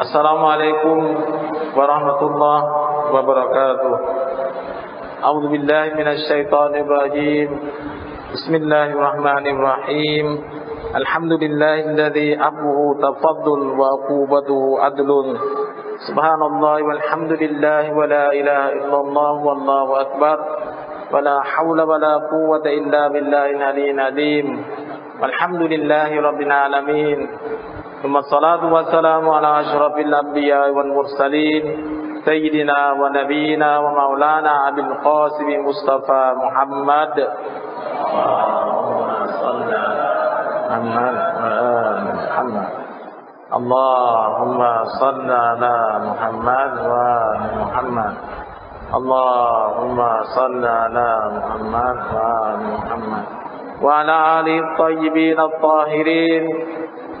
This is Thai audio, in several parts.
السلام عليكم ورحمة الله وبركاته أعوذ بالله من الشيطان الرجيم بسم الله الرحمن الرحيم الحمد لله الذي أمره تفضل وعقوبته عدل سبحان الله والحمد لله ولا إله إلا الله والله أكبر ولا حول ولا قوة إلا بالله العلي العظيم والحمد لله رب العالمين ثم الصلاة والسلام على أشرف الأنبياء والمرسلين سيدنا ونبينا ومولانا أبي القاسم مصطفى محمد اللهم صل على محمد محمد. اللهم صل على محمد وآل محمد. اللهم صل على محمد وآل محمد. وعلى آله الطيبين الطاهرين.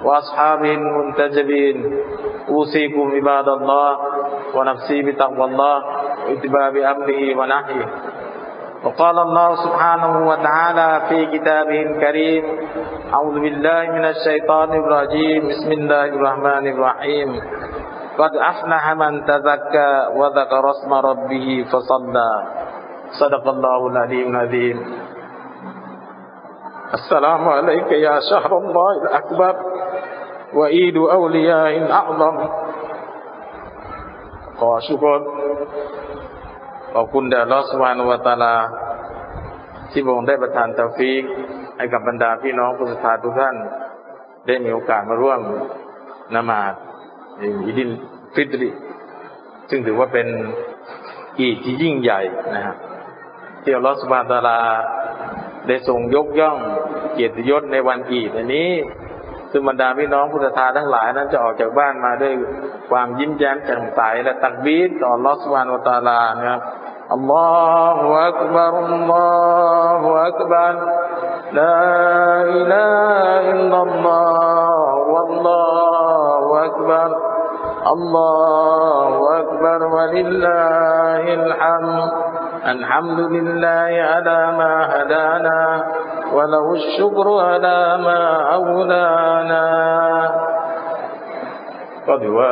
وأصحابه المنتجبين. أوصيكم عباد الله ونفسي بتقوى الله واتباع أمره ونهيه. وقال الله سبحانه وتعالى في كتابه الكريم أعوذ بالله من الشيطان الرجيم. بسم الله الرحمن الرحيم. قد أفلح من تزكى وذكر اسم ربه فصلى. صدق الله العلي العظيم. السلام عليك يا شهر الله الأكبر. وعيد أولياء أعظم ขอชุกรขอบคุณแด่ลอสวานุวตาลา ที่พระองค์ได้ประทานตาฟีกให้กับบรรดาพี่น้องผู้ศรัทธาทุกท่าน ได้มีโอกาสมาร่วมนมาดอิดินฟิตรี ซึ่งถือว่าเป็นอีดที่ยิ่งใหญ่นะครับที่อัลลอฮฺสุบฮานตะอาลา ได้ทรงยกย่องเกียรติยศในวันอีดอันนี้ ซึ่งบรรดาพี่น้องพุทธทาสทั้งหลายนั้นจะออกจากบ้านมาด้วยความยิ้มแย้มแจ่มใสและตักบีดต่อลอสวานวตาลานะครับอัลลอฮฺอักบารอัลลอฮฺอักบารลาอิลาอิลลัลลอฮฺอัลลอฮฺอักบารอัลลอฮฺอักบารวะลิลลาฮิลฮัมอัลฮัมดุลิลลาฮิอัลลามาฮะดานา وله الشكر على ما أولانا ก็ถือว่า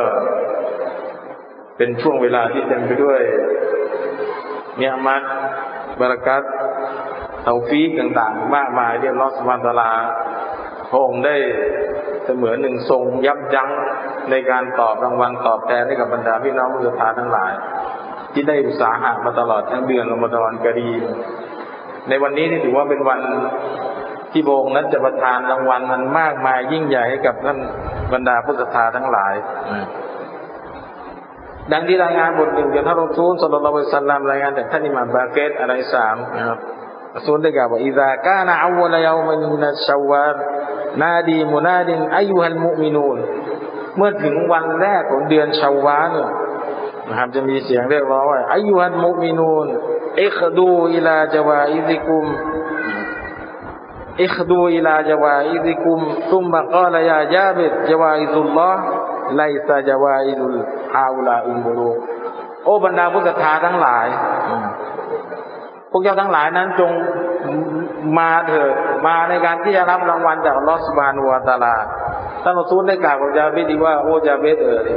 เป็นช่วงเวลาที่เต็มไปด้วยเนียมัดบารักัตเตาฟีกต่างๆ มากมายที่อัลลอฮฺสุบฮานตะอาลาพระองค์ได้เสมือนหนึ่งทรงยับยั้งในการตอบรางวัลตอบแทนให้กับบรรดาพี่น้องผู้ศรัทธาทั้งหลาย ที่ได้อุตสาหะมาตลอดทั้งเดือนรอมฎอนกรีม ในวันนี้นี่ถือว่าเป็นวันที่พระองค์นั้นจะประทานรางวัลมันมากมายยิ่งใหญ่ให้กับท่านบรรดาผู้ศรัทธาทั้งหลาย ดังที่รายงานบทหนึ่งจากท่านรอซูลสุลต่านละสัลลัมรายงานจากท่านอิหม่ามบาเกตอะไรสามนะครับซูลได้กล่าวว่าอิซากานะอาวลยามินมินัชชาวาลนาดีมุนาดินอายุฮัลมุมินูนเมื่อถึงวันแรกของเดือนชาวาลนะครับจะมีเสียงเรียกร้องว่าอายุฮัลมุมินูน อิคดูอิลาจวาอิซิกุมอิคดูอิลาจวาอิซิกุมตุมมะกาลยาญาบิดจวาอิซุลลอฮ์ไลซาจวาอิลุลอาวลาอิมบูรุโอ้บรรดาผู้ศรัทธาทั้งหลาย พวกเจ้าทั้งหลายนั้นจงมาเถิดมาในการที่จะรับรางวัลจากลอสบานัวตาลาท่านอซูลได้กล่าวกับยาเบดีว่าโอ้ยาเบดเอ๋ย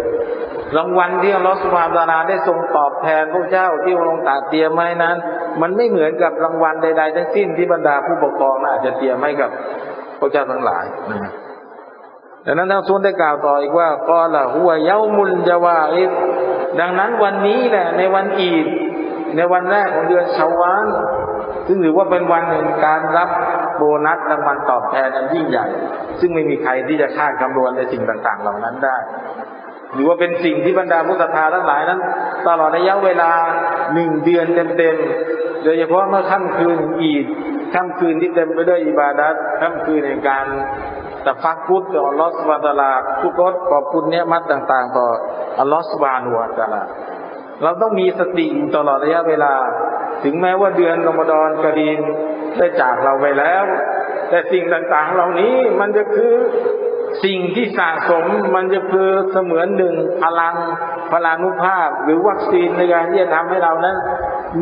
รางวัลที่อัลลอฮฺสุบฮานตาลาได้ทรงตอบแทนพวกเจ้าที่องค์ตรัสเตรียมไว้นั้น มันไม่เหมือนกับรางวัลใดๆทั้งสิ้นที่บรรดาผู้ปกครองอาจจะเตรียมให้กับพวกเจ้าทั้งหลายนะดังนั้นท่านอัสูลได้กล่าวต่ออีกว่าก็ละหัวเย้ามุลจาวาอิสดังนั้นวันนี้แหละในวันอีดในวันแรกของเดือนชาวานซึ่งถือว่าเป็นวันแห่งการรับโบนัสรางวัลตอบแทนอันยิ่งใหญ่ ซึ่งไม่มีใครที่จะคาดคำนวณในสิ่งต่างๆ เหล่านั้นได้ หรือว่าเป็นสิ่งที่บรรดาผู้ศรัทธาทั้งหลายนั้น ตลอดระยะเวลาหนึ่งเดือนเต็มๆโดยเฉพาะเมื่อค่ำคืนอีดค่ำคืนที่เต็มไปด้วยอิบาดัตค่ำคืนในการแต่ฟักพุทธต่ออัลลอฮฺสุบานตะลาทุกรสขอบคุณเนี้ยมัดต่าง ๆ ต่ออัลลอฮฺสุบานุวตะลาเราต้องมีสติตลอดระยะเวลา ถึงแม้ว่าเดือนรอมฎอนกรีนได้จากเราไปแล้ว แต่สิ่งต่างๆ เหล่านี้มันจะคือ สิ่งที่สะสมมันจะคือเสมือนหนึ่งพลังพลานุภาพ หรือวัคซีนในการที่จะทำให้เรานั้น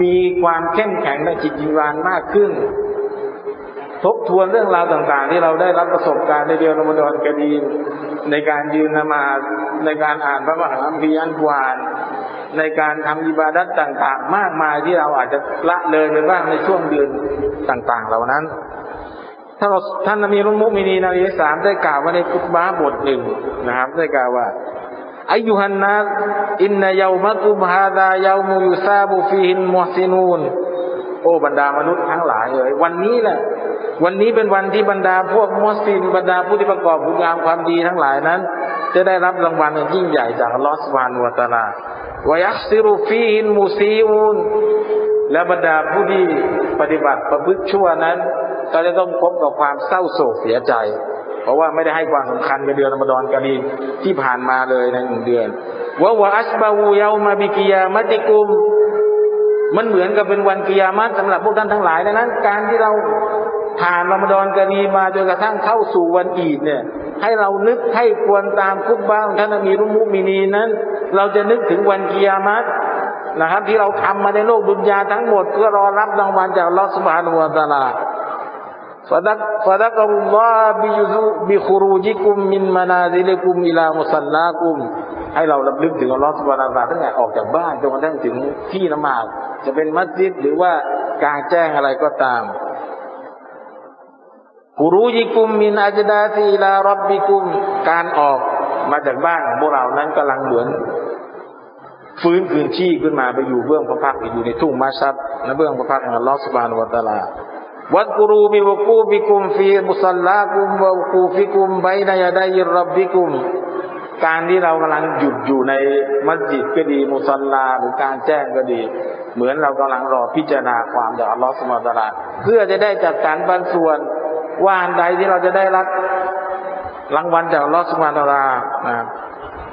มีความเข้มแข็งในจิตวิญญาณมากขึ้น ทบทวนเรื่องราวต่างๆ ที่เราได้รับประสบการณ์ในเดือนอมฎอนกรีนในการยืนนมาในการอ่านพระมหาคัมพีอันกวานในการทำอิบาดัตต่างๆ มากมายที่เราอาจจะละเลยไปบ้างในช่วงเดือนต่างๆ เหล่านั้น ท่านท่านนบีรุลมุมินีนบีสามได้กล่าวไว้ในคุตบาบทหนึ่งนะครับ ได้กล่าวว่าอายุฮันนัสอินนายามะกุมฮาดายามุยุซาบุฟีฮินมุฮซินูนโอ้บรรดามนุษย์ทั้งหลายเอ่ยวันนี้แหละวันนี้เป็นวันที่บรรดาพวกมุสลิมบรรดาผู้ที่ประกอบคุณงามความดีทั้งหลายนั้น จะได้รับรางวัลอันยิ่งใหญ่จากลอสุบฮานวะตะอาลาวะยักซิรุฟีฮินมูซีอูนและบรรดาผู้ที่ปฏิบัติประพฤติชั่วนั้น ก็จะต้องพบกับความเศร้าโศกเสียใจ เพราะว่าไม่ได้ให้ความสำคัญกับเดือนรอมฎอนกะรีที่ผ่านมาเลยในหนึ่งเดือนวะวะอัสบาวูเยามาบิกิยามติกุม มันเหมือนกับเป็นวันกิยามัตสำหรับพวกท่านทั้งหลายดังนั้น การที่เราผ่านรอมฎอนกะรีมาจนกระทั่งเข้าสู่วันอีดเนี่ย ให้เรานึกให้ควรตามคุกบ้างท่านนบีรุมุมินีนั้น เราจะนึกถึงวันกิยามัตนะครับ ที่เราทำมาในโลกดุนยาทั้งหมด เพื่อรอรับรางวัลจากลอสบานวตาลา ฟะดักฟะดักรุลลอฮ์บิยุซุบิคุรูจิกุมมินมนาซิลิกุมอิลามุสักุมให้เราระลึกถึงอัลลอฮฺสุบานาตะอาลาตั้งแต่ออกจากบ้านจนกระทั่งถึงที่ละหมาดจะเป็นมัสยิดหรือว่ากลางแจ้งอะไรก็ตามกุรูจิกุมมินอัจดาตีลารับบิกุม การออกมาจากบ้านของพวกเรานั้นกำลังเหมือน ฟื้นคืนชีพขึ้นมาไปอยู่เบื้องพระพักอยู่ในทุ่งมาชัดในเบื้องพระพักของอัลลอฮฺสุบานุวะตะอาลา วัดกุรูบิวกูบิกุมฟีมุสลลากุมวกูฟิกุมไบนายดัยรับบิกุม การที่เรากำลังหยุดอยู่ในมัสยิดก็ดี มุสลลาหรือการแจ้งก็ดี เหมือนเรากำลังรอพิจารณาความจากอัลลอฮฺสุบานตะอาลาเพื่อจะได้จัดสรรปันส่วนว่าอันใดที่เราจะได้รับรางวัลจากอัลลอฮฺสุบานตะอาลานะ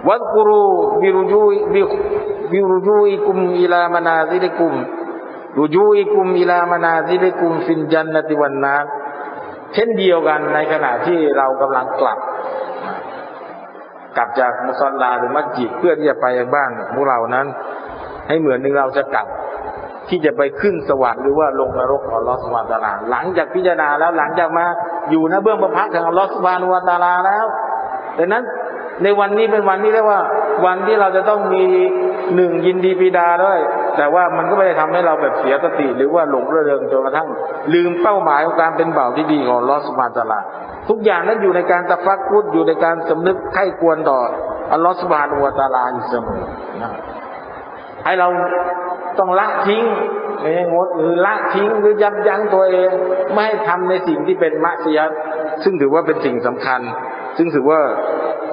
วัดกุรูบิรุจูบิบิรุจูอิกุมอิลามานาซิลิกุม รุจูอิกุมอิลามานาซิลิกุมฟินจันนติวันนาเช่นเดียวกันในขณะที่เรากำลังกลับ กลับจากมุสลาหรือมัสยิดเพื่อที่จะไปยังบ้านของพวกเรานั้น ให้เหมือนหนึ่งเราจะกลับ ที่จะไปขึ้นสวรรค์หรือว่าลงนรกของลอสุบฮาตาลาหลังจากพิจารณาแล้วหลังจากมาอยู่ในเบื้องประพักของลอสุบฮานวะตาลาแล้วดังนั้นในวันนี้เป็นวันที่เรียกว่า วันที่เราจะต้องมีหนึ่งยินดีปีดาด้วย แต่ว่ามันก็ไม่ได้ทำให้เราแบบเสียสติ หรือว่าหลงระเริงจนกระทั่ง ลืมเป้าหมายของการเป็นบ่าวที่ดีของลอสุบฮาตาลาทุกอย่างนั้นอยู่ในการตะฟักพุดอยู่ในการสำนึกไข้ควรต่ออัลลอฮฺสุบฮานะฮูวตาลาอยู่เสมอนะให้เราต้องละทิ้งไม่ใช่งดหรือละทิ้งหรือยับยั้งตัวเอง ไม่ให้ทำในสิ่งที่เป็นมัสยิดซึ่งถือว่าเป็นสิ่งสำคัญ ซึ่งถือว่า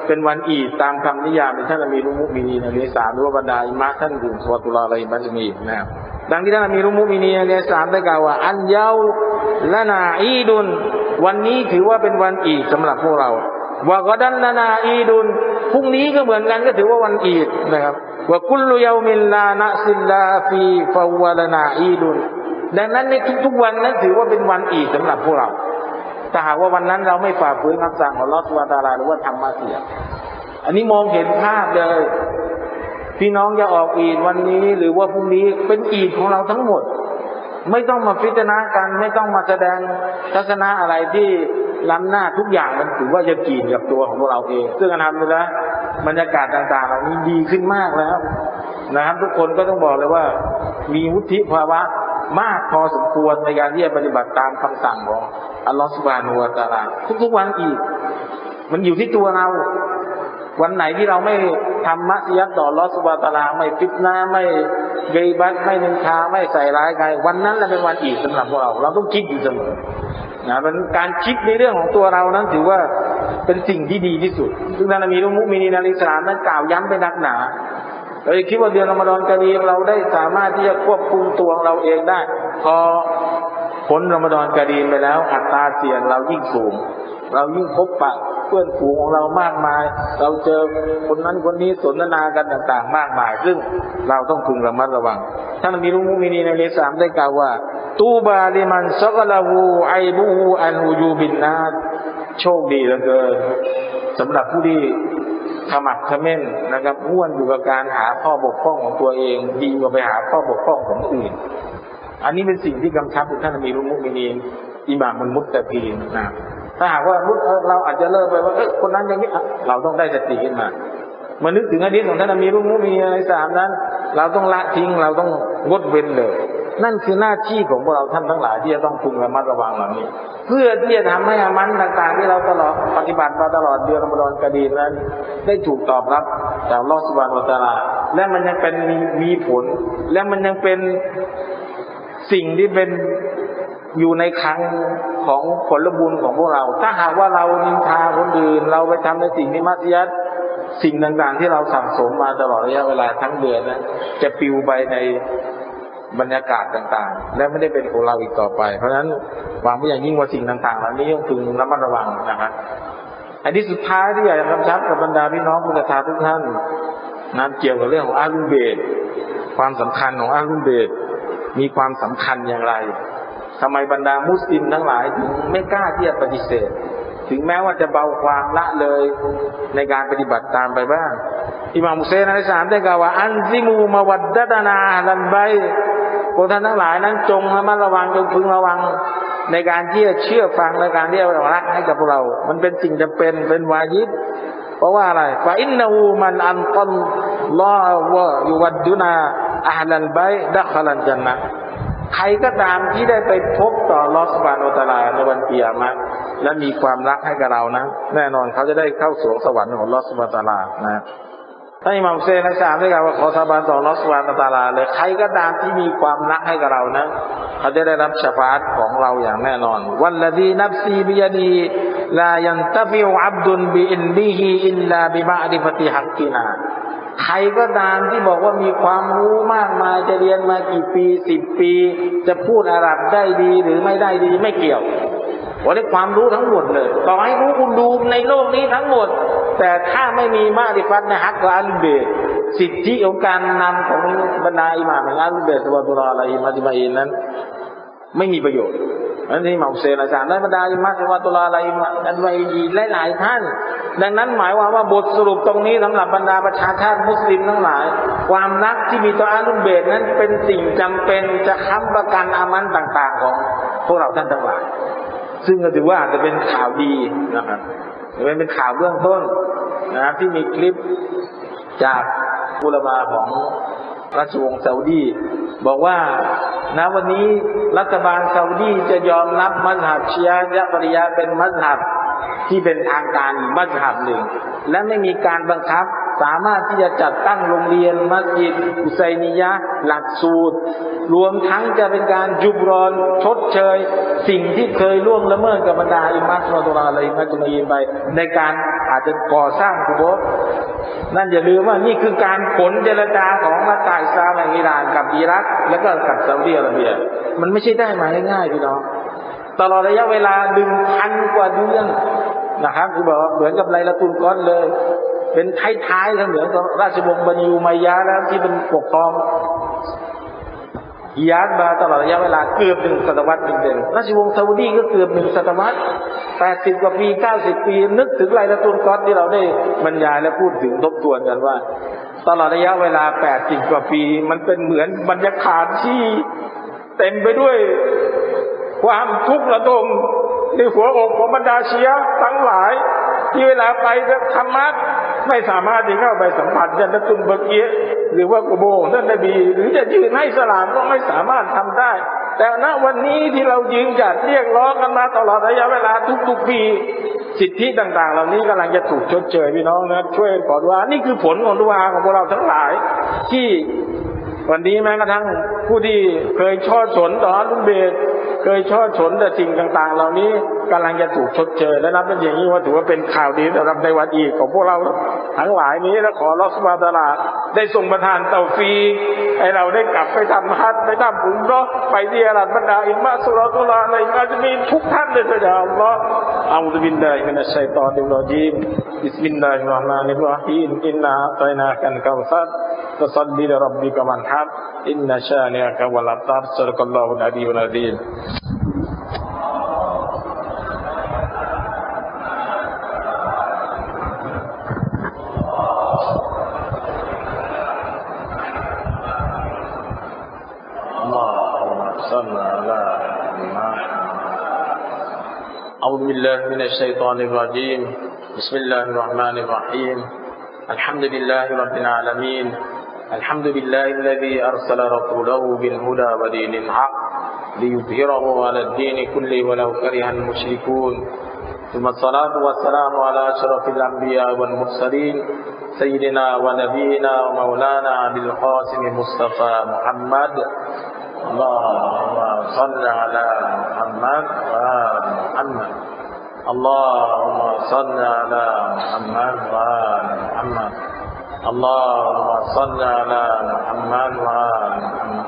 เป็นวันอีดตามคำนิยามในท่านอามีรุมุมินีในเรือสามหรือว่าบรรดาอิมาท่านอื่นสวัตุลาอะไรบัญชมีนะครับดังที่ท่านอามีรุมุมินีในเรือสามได้กล่าวว่า อันเยาละนาอีดุน วันนี้ถือว่าเป็นวันอีดสำหรับพวกเราวากดันละนาอีดุนพรุ่งนี้ก็เหมือนกันก็ถือว่าวันอีดนะครับว่ากุลุยามิลลานะซิลลาฟีฟาวะลานาอีดุนดังนั้นในทุกๆวันนั้นถือว่าเป็นวันอีดสำหรับพวกเรา ถ้าหากว่าวันนั้นเราไม่ฝ่าฝืนคำสั่งของลอสวาตาลาหรือว่าทำมาเสีย อันนี้มองเห็นภาพเลย พี่น้องจะออกอีดวันนี้ หรือว่าพรุ่งนี้เป็นอีดของเราทั้งหมด ไม่ต้องมาพิจารณากันไม่ต้องมาแสดงทัศนะอะไรที่ล้ำหน้าทุกอย่างมันถือว่าจะกีดกับตัวของพวกเราเอง ซึ่งอนาคตแล้วบรรยากาศต่าง ๆ เหล่านี้ดีขึ้นมากแล้วนะครับทุกคนก็ต้องบอกเลยว่า มีวุฒิภาวะ มากพอสมควรในการที่จะปฏิบัติตามคำสั่งของอัลลอฮฺสุบานุวะตาลาทุกๆวันอีก มันอยู่ที่ตัวเรา วันไหนที่เราไม่ทำมัสยิดต่ออัลลอฮฺสุบานะฮูวะตาลา ไม่ฟิตนาไม่เกยบัตไม่นินทาไม่ใส่ร้ายใครวันนั้นแหละเป็นวันอีกสำหรับพวกเรา เราต้องคิดอยู่เสมอนะเป็นการคิดในเรื่องของตัวเรานั้นถือว่าเป็นสิ่งที่ดีที่สุด ซึ่งท่านนบีรุมุมินีนาลิสามนั้นกล่าวย้ำเป็นนักหนา เราคิดว่าเดือนอมฎอนกะรีมเราได้สามารถที่จะควบคุมตัวของเราเองได้ พอพ้นรอมฎอนกะรีมไปแล้ว อัตราเสี่ยงเรายิ่งสูง เรายิ่งพบปะเพื่อนฝูงของเรามากมาย เราเจอคนนั้นคนนี้สนทนากันต่าง ๆ มากมาย ซึ่งเราต้องพึงระมัดระวัง ท่านมีรุมุมินีในเลสามได้กล่าวว่า ตูบาลิมันซักลาวูไอบูอันอูยูบินนาโชคดีเหลือเกินสำหรับผู้ที่ ขมักขม้นนะครับม้วนอยู่กับการหาข้อบกพร่องของตัวเอง ดีกว่าไปหาข้อบกพร่องของอื่น อันนี้เป็นสิ่งที่กำชับท่านมีรุมุมินีอิหม่ามมุตตะกีนนะถ้าหากว่ามุดเราอาจจะเลิกไปว่าเออคนนั้นอย่างนี้เราต้องได้สติขึ้นมามานึกถึงอดีตของท่านมีรุ่งมุมีอะไรสามนั้น เราต้องละทิ้งเราต้องงดเว้นเลย นั่นคือหน้าที่ของพวกเราท่านทั้งหลายที่จะต้องพึงระมัดระวังเหล่านี้ เพื่อที่จะทำให้อามันต่างๆ ที่เราตลอดปฏิบัติมาตลอดเดือนรอมฎอนกดีนั้น ได้ถูกตอบรับจากลอสบานวะตาลาและมันยังเป็นมีมีผล และมันยังเป็นสิ่งที่เป็นอยู่ในคลังของผลบุญของพวกเรา ถ้าหากว่าเรานินทาคนอื่น เราไปทำในสิ่งที่มัสยัดสิ่งต่างๆ ที่เราสั่งสมมาตลอดระยะเวลาทั้งเดือนนะจะปิวไปใน บรรยากาศต่างๆ และไม่ได้เป็นของเราอีกต่อไป เพราะฉะนั้นหวังว่าอย่างยิ่งว่าสิ่งต่างๆเหล่านี้ต้องพึงระมัดระวังนะครับอันที่สุดท้ายที่อยากจะกำชับกับบรรดาพี่น้องผู้ศรัทธาทุกท่านนั้นเกี่ยวกับเรื่องของอาลุเบตความสำคัญของอาลุเบตมีความสำคัญอย่างไรทำไมบรรดามุสลิมทั้งหลายถึงไม่กล้าที่จะปฏิเสธ ถึงแม้ว่าจะเบาความละเลยในการปฏิบัติตามไปบ้าง อิหม่ามมุเซนอะลัยฮิสสลามได้กล่าวว่า อันซิมูมาวัดดะตานาลันใบพวกท่านทั้งหลายนั้นจงระมัดระวังจงพึงระวังในการที่จะเชื่อฟังในการที่จะรักให้กับพวกเรา มันเป็นสิ่งจำเป็นเป็นวาญิบเพราะว่าอะไรฟาอินนูมันอันตันลอวะยูวัดดุนาอาหลันใบดักขลันจันนะใครก็ตามที่ได้ไปพบต่อลอสบานอตลาในวันเกียรติและมีความรักให้กับเรานะ แน่นอนเขาจะได้เข้าสวงสวรรค์ของลอสบานอตลานะ ท่านอิหม่ามเซนนะสามได้กล่าวว่าขอสาบานต่อลอสบานตาลาเลยใครก็ตามที่มีความรักให้กับเรานะเขาจะได้รับชฟาตของเราอย่างแน่นอน วันละดีนับซีบิยดีลายันตะฟิวอับดุลบิอินบิฮิอินลาบิมาดิฟติฮักกินาใครก็ตามที่บอกว่ามีความรู้มากมายจะเรียนมากี่ปีสิบปี จะพูดอาหรับได้ดีหรือไม่ได้ดีไม่เกี่ยววันนี้ความรู้ทั้งหมดเลย ต่อให้รู้คุณดูในโลกนี้ทั้งหมด แต่ถ้าไม่มีมาดิฟัตในฮักกบอัลเบตสิทธิของการนำของบรรดาอิหม่ามของอัลเบตสวาตุลาอะลัยฮิมาติมาอินนั้น ไม่มีประโยชน์นั่นที่หม่อมเซนอาจารย์ได้บรรดาอิมัสวาตุลาอะไรอันไวยีหลายๆท่าน ดังนั้นหมายควาว่าบทสรุปตรงนี้สำหรับบรรดาประชาชาติมุสลิมทั้งหลาย ความรักที่มีต่ออาลุเบตนั้นเป็นสิ่งจำเป็นจะค้ำประกันอามันต่าง ๆ ของพวกเราท่านทั้งหลาย ซึ่งก็ถือว่าอาจจะเป็นข่าวดีนะครับ มันเป็นข่าวเบื้องต้นนะครับที่มีคลิปจากอุลมาของราชวงศ์ซาอุดี บอกว่าณวันนี้รัฐบาลซาอุดีจะยอมรับมัสฮับชียะยะปริยาเป็นมัสฮับที่เป็นทางการมัสฮับหนึ่ง และไม่มีการบังคับ สามารถที่จะจัดตั้งโรงเรียนมัสยิดอุไซนียะหลักสูตร รวมทั้งจะเป็นการยุบรอนชดเชย สิ่งที่เคยล่วงละเมิดกับบรรดาอิมัสมาตุลาอะไรอิมัสมาอีนไป ในการอาจจะก่อสร้างกุโบสนั่นอย่าลืมว่านี่คือการผลเจรจาของรัฐอิสลามแห่งอิหร่านกับอิรัก แล้วก็กับซาอุดิอาระเบีย มันไม่ใช่ได้มาง่ายๆพี่น้องตลอดระยะเวลาดึงพันกว่าเดือนนะครับคือบอกเหมือนกับไรละตุลก้อนเลย เป็นท้ายๆแล้วเหมือนกับราชวงศ์บันยูมายาแล้วที่เป็นปกครองยาดมาตลอดระยะเวลาเกือบหนึ่งศตวรรษเต็มๆราชวงศ์ซาอุดีก็เกือบหนึ่งศตวรรษแปดสิบกว่าปีเก้าสิบปี นึกถึงไรละตุลก้อนที่เราได้บรรยายและพูดถึงทบทวนกันว่า ตลอดระยะเวลาแปดสิบกว่าปี มันเป็นเหมือนบรรยากาศที่เต็มไปด้วย ความทุกข์ระทมในหัวอกของบรรดาเชียทั้งหลาย ที่เวลาไปธรรมะ ไม่สามารถที่เข้าไปสัมผัสยันตุนเบเกียหรือว่ากุโบองท่านนบี หรือจะยืนให้สลามก็ไม่สามารถทำได้ แต่ณวันนี้ที่เรายืนจัดเรียกร้องกันมาตลอดระยะเวลาทุกๆปีสิทธิต่างๆ เหล่านี้กำลังจะถูกชดเชยพี่น้องนะช่วยขอดุอานี่คือผลของดุอาของพวกเราทั้งหลาย ที่วันนี้แม้กระทั่งผู้ที่เคยชอดฉนต่อลุนเบต เคยช่อดฉนแต่สิ่งต่างๆ เหล่านี้กำลังจะถูกชดเชยและนับเป็นอย่างนี้ว่าถือว่าเป็นข่าวดีสำหรับในวันอีกของพวกเราทั้งหลายนี้และขอรอสมาตลาดได้ส่งประทานเตาฟรีให้เราได้กลับไปทำฮัทไปทำบุญเนาะไปที่อาลัดบรรดาอิมมาสุรตุลาในอาจจะมีทุกท่านเลยเถิดอัลลอฮ์ A'udzu billahi minasy syaithanir rajim. Bismillahirrahmanirrahim. Inna atainakal kautsar. Fasallil rabbika wanhar. Inna syani'aka wal abtar. Sallallahu alaihi wa sallam. من الشيطان الرجيم. بسم الله الرحمن الرحيم. الحمد لله رب العالمين. الحمد لله الذي أرسل رسوله بالهدى ودين الحق ليظهره على الدين كله ولو كره المشركون. ثم الصلاة والسلام على أشرف الأنبياء والمرسلين سيدنا ونبينا ومولانا أبي القاسم مصطفى محمد. اللهم صل على محمد وآل محمد. اللهم صل على محمد وآل محمد. اللهم صل على محمد وآل محمد.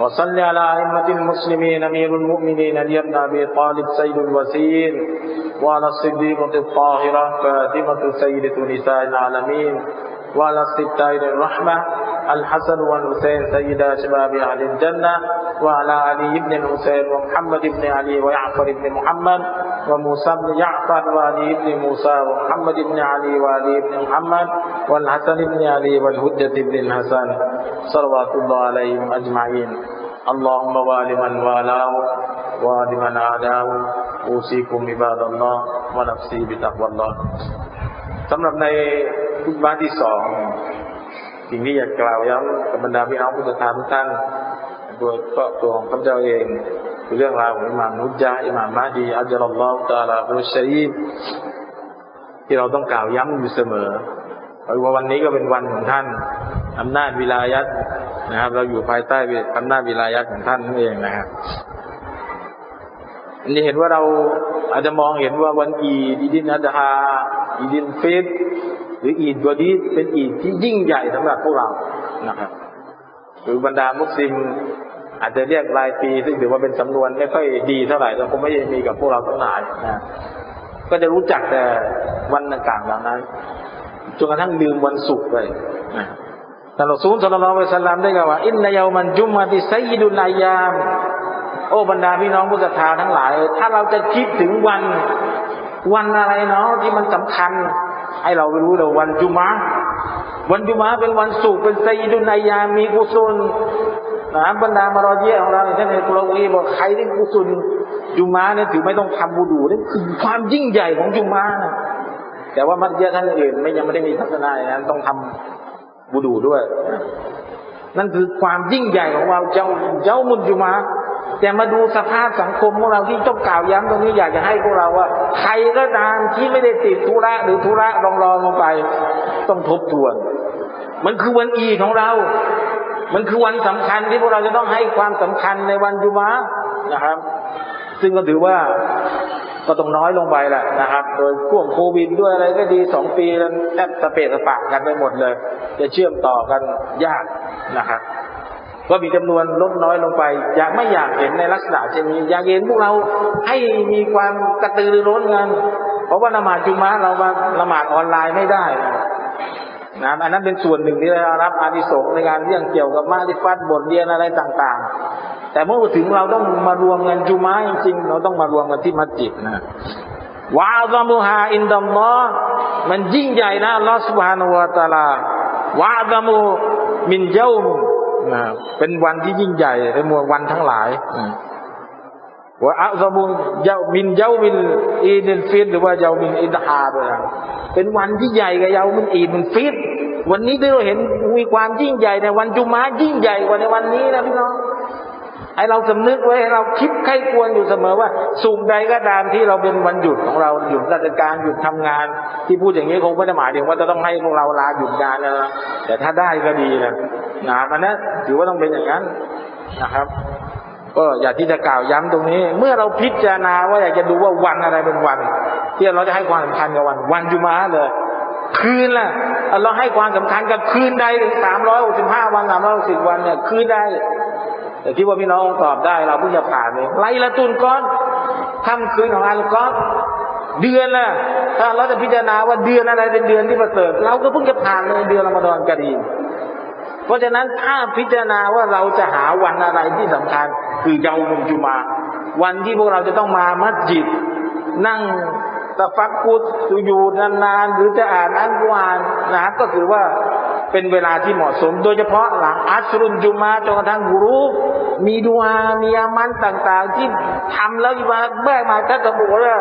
وصل على أئمة المسلمين أمير المؤمنين علي بن أبي طالب سيد الوزير وعلى الصديقة الطاهرة فاطمة سيدة نساء العالمين وعلى الستائر الرحمة الحسن والحسين سيدا شباب أهل الجنة وعلى علي بن الحسين ومحمد بن علي ويعفر بن محمد وموسى بن جعفر وعلي بن موسى ومحمد بن علي وعلي بن محمد والحسن بن علي والهجة بن الحسن صلوات الله عليهم أجمعين اللهم وال من والاه وال من عاداه أوصيكم عباد الله ونفسي بتقوى الله สำหรับในทุกบ้านที่สองสิ่งที่อยากกล่าวย้ำกับบรรดาพี่น้องผู้ศรัทธาทุกท่านโดยก็ตัวของข้าพเจ้าเองคือ เรื่องราวของอิหม่ามนุจจาอิหม่ามมาดีอัจลลอฮฺตาลาฮุชัยที่เราต้องกล่าวย้ำอยู่เสมอเพราะว่าวันนี้ก็เป็นวันของท่านอำนาจวิลายัตนะครับ เราอยู่ภายใต้อำนาจวิลายัตของท่านนั่นเองนะครับอันนี้เห็นว่าเราอาจจะมองเห็นว่าวันอีดีดินอัตฮาอีดินเฟสหรืออีดตัวนี้เป็นอีดที่ยิ่งใหญ่สำหรับพวกเรานะครับหรือบรรดามุสลิม อาจจะเรียกรายปีซึ่งถือว่าเป็นสำนวนไม่ค่อยดีเท่าไหร่แต่คงไม่ได้มีกับพวกเราทั้งหลายนะก็จะรู้จักแต่วันต่างๆเหล่านั้นจนกระทั่งลืมวันศุกร์ไปนะแต่เราซูลสลลัลลอฮุลัยฮิวะซัลลัมได้กล่าวว่าอินนายามันจุมมาติไซยิดุนายาม โอ้บรรดาพี่น้องผู้ศรัทธาทั้งหลาย ถ้าเราจะคิดถึงวันวันอะไรเนาะที่มันสำคัญ ให้เราไปรู้เลยวันจุมะวันจุมะเป็นวันศุกร์เป็นไซยิดุนายามมีกุศล นะบรรดามารอเยียของเราเนี่ยท่านในกุรอนีบอกใครที่กุศลจุมะเนี่ยถือไม่ต้องทำบูดูนี่คือความยิ่งใหญ่ของจุมะนะแต่ว่ามัสยิดท่านอื่นไม่ยังไม่ได้มีทัศนะอย่างนั้นต้องทำบูดูด้วย นั่นคือความยิ่งใหญ่ของเราเจ้าเจ้ามุนจุมาแต่มาดูสภาพสังคมของเราที่ต้องกล่าวย้ำตรงนี้อยากจะให้พวกเราว่า ใครก็ตามที่ไม่ได้ติดธุระหรือธุระรองรองลงไป ต้องทบทวน มันคือวันอีของเรา มันคือวันสำคัญที่พวกเราจะต้องให้ความสำคัญในวันจุมานะครับ ซึ่งก็ถือว่าก็ต้องน้อยลงไปแหละนะครับ โดยพ่วงโควิดด้วยอะไรก็ดีสองปีแล้วแทบสเปะสปะกันไปหมดเลย จะเชื่อมต่อกันยากนะครับก็มีจำนวนลดน้อยลงไป อยากไม่อยากเห็นในลักษณะเช่นนี้อยากเห็นพวกเราให้มีความกระตือรือร้นกันเพราะว่าละหมาดจุมาเรามาละหมาดออนไลน์ไม่ได้นะ อันนั้นเป็นส่วนหนึ่งที่เรารับอานิสงส์ในการเรื่องเกี่ยวกับมาดิฟัดบทเรียนอะไรต่าง ๆ แต่เมื่อถึงเราต้องมารวมกันจุมาจริงๆเราต้องมารวมกันที่มัสยิดนะวาซามุฮาอินดัมลอมันยิ่งใหญ่นะลอสุบฮานาวะตาลาวาซามุมินเจ้านะเป็นวันที่ยิ่งใหญ่ในมวลวันทั้งหลายว่าอัลมุเจ้ามินเจ้ามินอีดินฟิตหรือว่าเจ้ามินอินฮาด้วยเป็นวันที่ใหญ่กับเจ้ามินอีดินฟิต วันนี้ที่เราเห็นมีความยิ่งใหญ่ในวันจุมายิ่งใหญ่กว่าในวันนี้นะพี่น้องให้เราสำนึกไว้ให้เราคิดไข้ควรอยู่เสมอว่าสุขใดก็ตามที่เราเป็นวันหยุดของเราหยุดราชการหยุดทำงาน ที่พูดอย่างนี้คงไม่ได้หมายถึงว่าจะต้องให้พวกเราลาหยุดงานนะแต่ถ้าได้ก็ดีนะนะมันนะถือว่าต้องเป็นอย่างนั้นนะครับ ก็อยากที่จะกล่าวย้ำตรงนี้ เมื่อเราพิจารณาว่าอยากจะดูว่าวันอะไรเป็นวัน ที่เราจะให้ความสำคัญกับวัน วันจุมาเลย คืนล่ะเราให้ความสำคัญกับคืนใดถึงสามร้อยหกสิบห้าวันสามร้อยหกสิบวันเนี่ยคืนใดแต่คิดว่าพี่น้องตอบได้เราเพิ่งจะผ่านเลยไลละตุนก้อนค่ำคืนของอัลกอฟเดือนล่ะถ้าเราจะพิจารณาว่าเดือนอะไรเป็นเดือนที่ประเสริฐเราก็เพิ่งจะผ่านเลยเดือนละมฎอนกะดีเพราะฉะนั้นถ้าพิจารณาว่าเราจะหาวันอะไรที่สำคัญ คือเยาวมุจุมา วันที่พวกเราจะต้องมามัสยิดนั่ง ตะฟักกุดอยู่นานๆหรือจะอ่านอันกุรอานนะก็ถือว่าเป็นเวลาที่เหมาะสม โดยเฉพาะหลังอัสรุนจุมาจนกระทั่งกุรูมีดูอามีอามันต่างๆ ที่ทำแล้วมาแบกมาถ้าสมมติว่า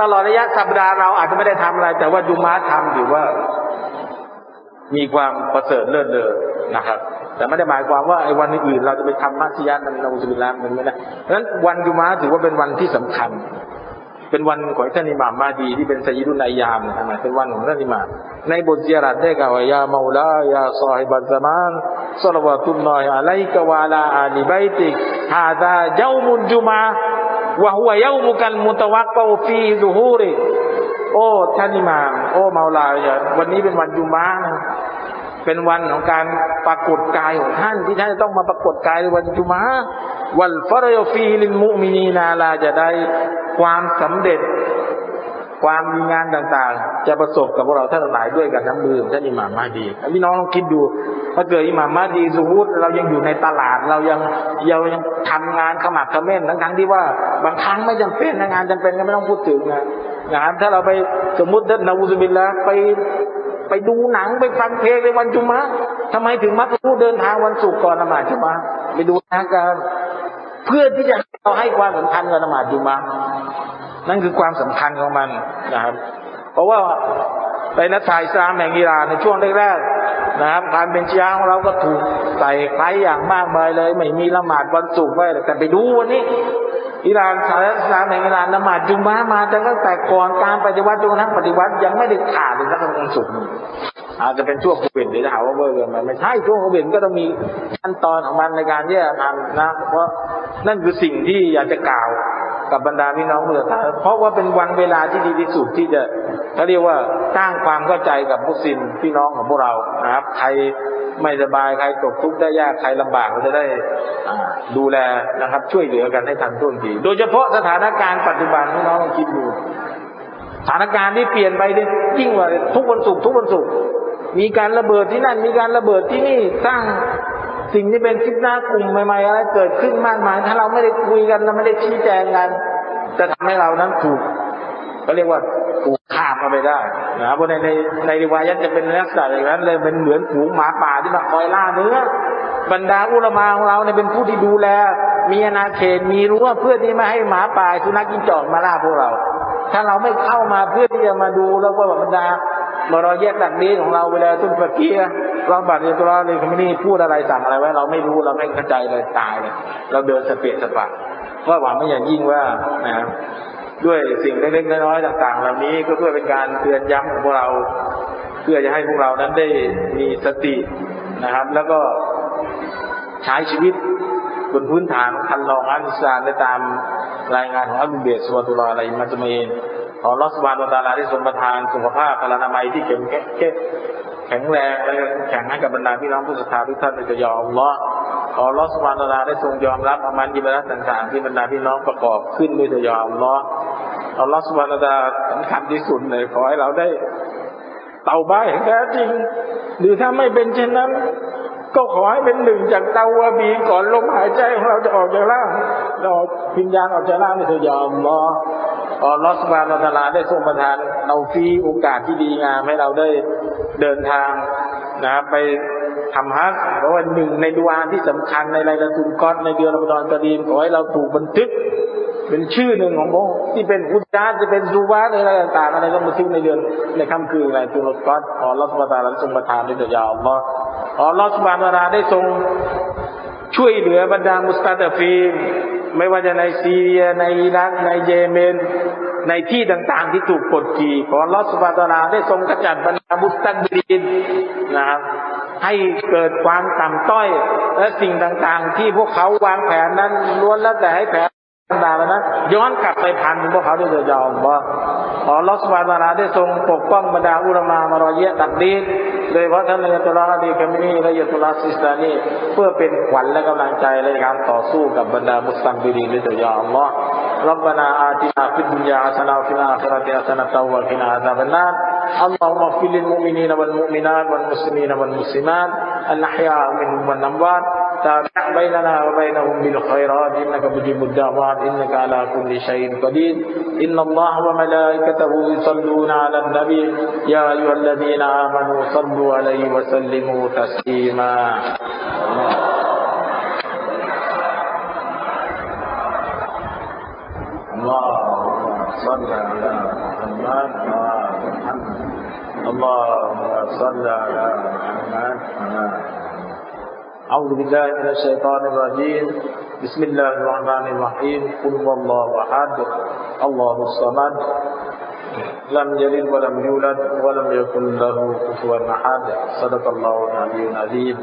ตลอดระยะสัปดาห์เราอาจจะไม่ได้ทำอะไร แต่ว่าจุมาทำถือว่า มีความประเสริฐเลิศเลอนะครับแต่ไม่ได้หมายความว่าไอ้วันอื่นเราจะไปทำมัสยิดมันเราจะไปล้างมันไม่ได้เพราะฉะนั้นวันจุมาถือว่าเป็นวันที่สำคัญ เป็นวันของท่านอิหม่ามมาดีที่เป็นสยิดุนนายามนะฮะเป็นวันของท่านอิหม่ามในบทเสียรัดได้กล่าวว่ายาเมาลายาซอฮิบัซามานสลวาตุนนอยอะลัยกะวาลาอาลีบัยติกฮาซาเยามุนจุมาวะฮุวะเยามุกันมุตวักกอฟีซุฮูริโอ้ท่านอิหม่าม โอ้เมาลาอย่าวันนี้เป็นวันจุมานะเป็นวันของการปรากฏกายของท่านที่ท่านจะต้องมาปรากฏกายในวันจุมา วันฟารยฟีลินมุมินีนาลาจะได้ความสำเร็จ ความมีงานต่างๆ จะประสบกับพวกเราท่านหลายด้วยกันน้ำมือท่านอิหม่ามมาดีพี่น้องลองคิดดู ถ้าเกิดอิหม่ามมาดีสมมติเรายังอยู่ในตลาดเรายังเรายังทำงานขมักเขม้นทั้งๆที่ว่าบางครั้งไม่จำเป็นงานจำเป็นก็ไม่ต้องพูดถึงนะนถ้าเราไปสมมติเดินนาวูซุบิลละไปไปดูหนังไปฟังเพลงในวันจุมะทำไมถึงมักพูดเดินทางวันศุกร์ก่อนละหมาดจุมะ ไปดูนังกันเพื่อที่จะเราให้ความสำคัญกับละหมาดจุมะนั่นคือความสำคัญของมันนะครับ เพราะว่าในนักถ่ายอิสามแห่งอิหร่านในช่วงแรกๆนะครับการเป็นชียาของเราก็ถูกใส่ไคอย่างมากมายเลย ไม่มีละหมาดวันศุกร์ไว้แต่ไปดูวันนี้อิหร่านสายสามแห่งอิหร่านละหมาดจุมะมาตั้งแต่ก่อนการปฏิวัติจนกระทั่งปฏิวัติยังไม่ได้ขาดเลยสักวันศุกร์ อาจจะเป็นช่วงโควิดหรือจะหาว่าเบอร์เกินไปไม่ใช่ช่วงโควิดก็ต้องมีขั้นตอนของมันในการที่จะทำนะ เพราะนั่นคือสิ่งที่อยากจะกล่าวกับบรรดาพี่น้องผู้ศรัทธาเพราะว่าเป็นวันเวลาที่ดีที่สุดที่จะเขาเรียกว่าสร้างความเข้าใจกับมุสลิมพี่น้องของพวกเรานะครับ ใครไม่สบายใครตกทุกข์ได้ยากใครลำบากเราจะได้ดูแลนะครับ ช่วยเหลือกันให้ทันท่วงทีโดยเฉพาะสถานการณ์ปัจจุบันพี่น้องลองคิดดูสถานการณ์ที่เปลี่ยนไปเนี่ยยิ่งกว่าทุกวันศุกร์ทุกวันศุกร์ มีการระเบิดที่นั่น มีการระเบิดที่นี่สร้างสิ่งที่เป็นฟิตนากลุ่มใหม่ๆอะไรเกิดขึ้นมากมาย ถ้าเราไม่ได้คุยกันเราไม่ได้ชี้แจงกัน จะทำให้เรานั้นถูกก็เรียกว่าถูกฆ่ามาไปได้นะเพราะในในในริวายัตจะเป็นลักษณะอย่างนั้นเลยเป็นเหมือนฝูงหมาป่าที่มาคอยล่าเนื้อบรรดาอุลามาของเราเนี่ยเป็นผู้ที่ดูแล มีอาณาเขตมีรั้วเพื่อที่ไม่ให้หมาป่าสุนัขกินจอกมาล่าพวกเรา ถ้าเราไม่เข้ามาเพื่อที่จะมาดูแล้วก็บรรดา บรอแยกดักดีของเราเวลาตุนฟะเกียเราบัตรในตัวเราเลยเขาไม่ได้พูดอะไรสั่งอะไรไว้ เราไม่รู้เราไม่เข้าใจเลยตายเลยเราเดินสเปะสปะก็หวังไม่อย่างยิ่งว่านะด้วยสิ่งเล็กๆน้อยๆต่าง ๆ เหล่านี้ก็เพื่อเป็นการเตือนย้ำของพวกเรา เพื่อจะให้พวกเรานั้นได้มีสตินะครับ แล้วก็ใช้ชีวิตบนพื้นฐานของคันลองอันอิสลามได้ตามรายงานของอัลบุเบสสุวาตุลาอะไรมาจเมน ขอรอสบานตาลาได้ทรงประทานสุขภาพพลานามัยที่เข้มแข็งแข็งแรงและแข็งให้กับบรรดาพี่น้องผู้ศรัทธาทุกท่านในจะยอมล้อขอรอสบานตาลาได้ทรงยอมรับอามันยิบรัตต่างๆ ที่บรรดาพี่น้องประกอบขึ้นด้วยจะยอมล้อขอรอสบานตาลาสำคัญที่สุดเลยขอให้เราได้เตาบ้าอย่างแท้จริง หรือถ้าไม่เป็นเช่นนั้น ก็ขอให้เป็นหนึ่งจากเตาวาบีก่อนลมหายใจของเราจะออกจากร่างเราพิญญาณออกจากร่างนี่เธอยอมล้อ อัลลอฮฺสุบานอัลลาได้ทรงประทานเราฟีโอกาสที่ดีงามให้เราได้เดินทางนะครับไปทำฮัจญ์เพราะว่าหนึ่งในดวงที่สำคัญในไลลาตุลกอดในเดือนรอมฎอนกระดีมขอให้เราถูกบันทึก เป็นชื่อหนึ่งของพระองค์ที่เป็นอุจจาจะเป็นซูวาอะไรต่างๆอะไรต้องบันทึกในเดือนในค่ำคืนอะไรตุลกอดขออัลลอฮฺสุบานอัลลาทรงประทานด้วยเถิดยาอัลลอฮฺอัลลอฮฺสุบานอัลลาได้ทรงช่วยเหลือบรรดามุสตาดฟี ไม่ว่าจะในซีเรียในอิรักในเยเมน ในที่ต่างๆที่ถูกกดขี่ขอลอสบาตาลาได้ทรงกระจัดบรรดามุสตักบินนะครับให้เกิดความต่ำต้อย และสิ่งต่างๆ ที่พวกเขาวางแผนนั้นล้วนแล้วแต่ให้แผนต่างๆนั้นย้อนกลับไปพันพวกเขาด้วยเดียอมบ่ ขอลอสบาตาลาได้ทรงปกป้องบรรดาอุลามามารอเยะตักดีนโดยเฉพาะท่านนายตุลาดีคามินีและยตุลาซิสตานีเพื่อเป็นขวัญและกำลังใจในการต่อสู้กับบรรดามุสลิมบิรีด้วยเถิดยาอัลลอฮ์ ربنا آتنا في الدنيا حسنة وفي الآخرة حسنة وقنا عذاب النار اللهم اغفر للمؤمنين والمؤمنات والمسلمين والمسلمات الأحياء منهم والأموات تابع بيننا وبينهم بالخيرات. إنك مجيب الدعوات. إنك على كل شيء قدير. إن الله وملائكته يصلون على النبي. يا أيها الذين آمنوا صلوا عليه وسلموا تسليما. اللهم صل على محمد محمد. اللهم صل على محمد وعلى أعوذ بالله من الشيطان الرجيم. بسم الله الرحمن الرحيم. قل هو الله أحد. الله الصمد. لم يلد ولم يولد ولم يكن له كفوا أحد. صدق الله العلي العظيم.